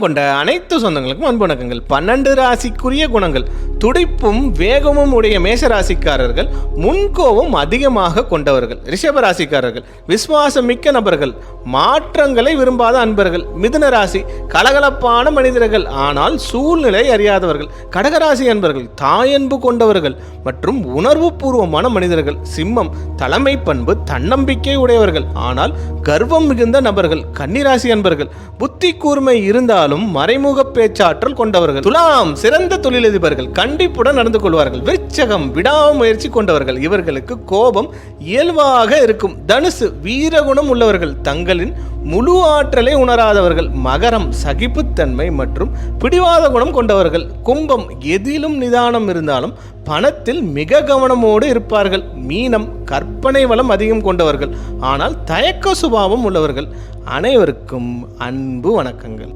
கொண்ட அனைத்து சொந்தங்களுக்கும் அன்பு வணக்கங்கள். பன்னெண்டு ராசிக்குரிய குணங்கள். துடிப்பும் வேகமும் உடைய மேஷ ராசிக்காரர்கள் முன்கோபம் அதிகமாக கொண்டவர்கள் ரிஷப ராசிக்காரர்கள் விசுவாசம் மிக்க நபர்கள் மாற்றங்களை விரும்பாத அன்பர்கள் மிதுன ராசி கலகலப்பான மனிதர்கள் ஆனால் சூழ்நிலை அறியாதவர்கள் கடகராசி அன்பர்கள் தாயன்பு கொண்டவர்கள் மற்றும் உணர்வு பூர்வமான மனிதர்கள் சிம்மம் தலைமை பண்பு தன்னம்பிக்கை உடையவர்கள் ஆனால் கர்வம் மிகுந்த நபர்கள் கன்னிராசி அன்பர்கள் புத்தி கூர்மை இருந்தால் இருந்தாலும் மறைமுக பேச்சாற்றல் கொண்டவர்கள். துலாம் சிறந்த தொழிலதிபர்கள் கண்டிப்புடன் நடந்து கொள்வார்கள். விருச்சகம் விடாமுயற்சி கொண்டவர்கள். இவர்களுக்கு கோபம் இயல்பாக இருக்கும். தனுசு வீரகுணம் உள்ளவர்கள். தங்களின் முழு ஆற்றலை உணராதவர்கள். மகரம் சகிப்புத்தன்மை மற்றும் பிடிவாத குணம் கொண்டவர்கள். கும்பம் எதிலும் நிதானம் இருந்தாலும் பணத்தில் மிக கவனமோடு இருப்பார்கள். மீனம் கற்பனை வளம் அதிகம் கொண்டவர்கள். ஆனால் தயக்க சுபாவம் உள்ளவர்கள். அனைவருக்கும் அன்பு வணக்கங்கள்.